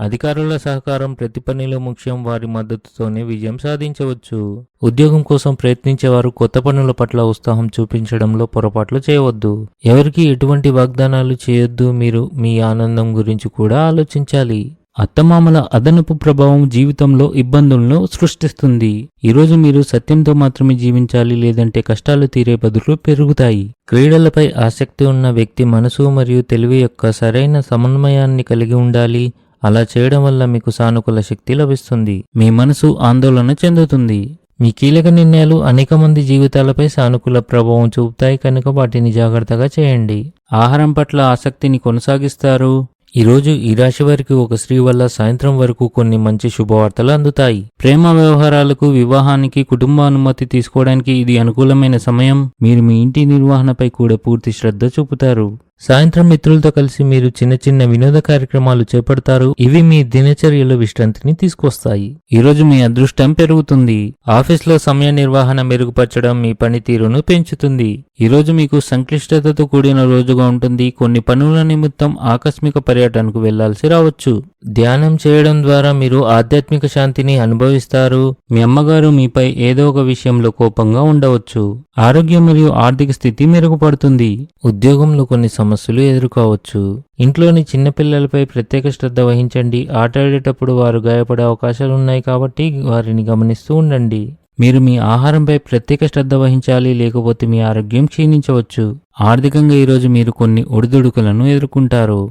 అధికారుల సహకారం ప్రతి పనిలో ముఖ్యం వారి మద్దతుతోనే విజయం సాధించవచ్చు. ఉద్యోగం కోసం ప్రయత్నించేవారు కొత్త పనుల పట్ల ఉత్సాహం చూపించడంలో పొరపాట్లు చేయవద్దు. ఎవరికి ఎటువంటి వాగ్దానాలు చేయొద్దు మీరు మీ ఆనందం గురించి కూడా ఆలోచించాలి. అత్తమామల అదనపు ప్రభావం జీవితంలో ఇబ్బందులను సృష్టిస్తుంది. ఈరోజు మీరు సత్యంతో మాత్రమే జీవించాలి లేదంటే కష్టాలు తీరే బదులు పెరుగుతాయి. క్రీడలపై ఆసక్తి ఉన్న వ్యక్తి మనసు మరియు తెలివి యొక్క సరైన సమన్వయాన్ని కలిగి ఉండాలి. అలా చేయడం వల్ల మీకు సానుకూల శక్తి లభిస్తుంది. మీ మనసు ఆందోళన చెందుతుంది. మీ కీలక నిర్ణయాలు అనేక మంది జీవితాలపై సానుకూల ప్రభావం చూపుతాయి కనుక వాటిని జాగ్రత్తగా చేయండి. ఆహారం పట్ల ఆసక్తిని కొనసాగిస్తారు. ఈరోజు ఈ రాశి వారికి ఒక స్త్రీ వల్ల సాయంత్రం వరకు కొన్ని మంచి శుభవార్తలు అందుతాయి. ప్రేమ వ్యవహారాలకు వివాహానికి కుటుంబ అనుమతి తీసుకోవడానికి ఇది అనుకూలమైన సమయం. మీరు మీ ఇంటి నిర్వహణపై కూడా పూర్తి శ్రద్ధ చూపుతారు. సాయంత్రం మిత్రులతో కలిసి మీరు చిన్న చిన్న వినోద కార్యక్రమాలు చేపడతారు. ఇవి మీ దినచర్యలో విశ్రాంతిని తీసుకొస్తాయి. ఈరోజు మీ అదృష్టం పెరుగుతుంది. ఆఫీస్లో సమయ నిర్వహణ మెరుగుపరచడం మీ పనితీరును పెంచుతుంది. ఈరోజు మీకు సంక్లిష్టతతో కూడిన రోజుగా ఉంటుంది. కొన్ని పనుల నిమిత్తం ఆకస్మిక పర్యటనకు వెళ్ళాల్సి రావచ్చు. ధ్యానం చేయడం ద్వారా మీరు ఆధ్యాత్మిక శాంతిని అనుభవిస్తారు. మీ అమ్మగారు మీపై ఏదో ఒక విషయంలో కోపంగా ఉండవచ్చు. ఆరోగ్యం మరియు ఆర్థిక స్థితి మెరుగుపడుతుంది. ఉద్యోగంలో కొన్ని సమస్యలు ఎదుర్కోవచ్చు. ఇంట్లోని చిన్నపిల్లలపై ప్రత్యేక శ్రద్ధ వహించండి. ఆటాడేటప్పుడు వారు గాయపడే అవకాశాలు ఉన్నాయి కాబట్టి వారిని గమనిస్తూ ఉండండి. మీరు మీ ఆహారంపై ప్రత్యేక శ్రద్ధ వహించాలి లేకపోతే మీ ఆరోగ్యం క్షీణించవచ్చు. ఆర్థికంగా ఈరోజు మీరు కొన్ని ఒడిదుడుకులను ఎదుర్కొంటారు.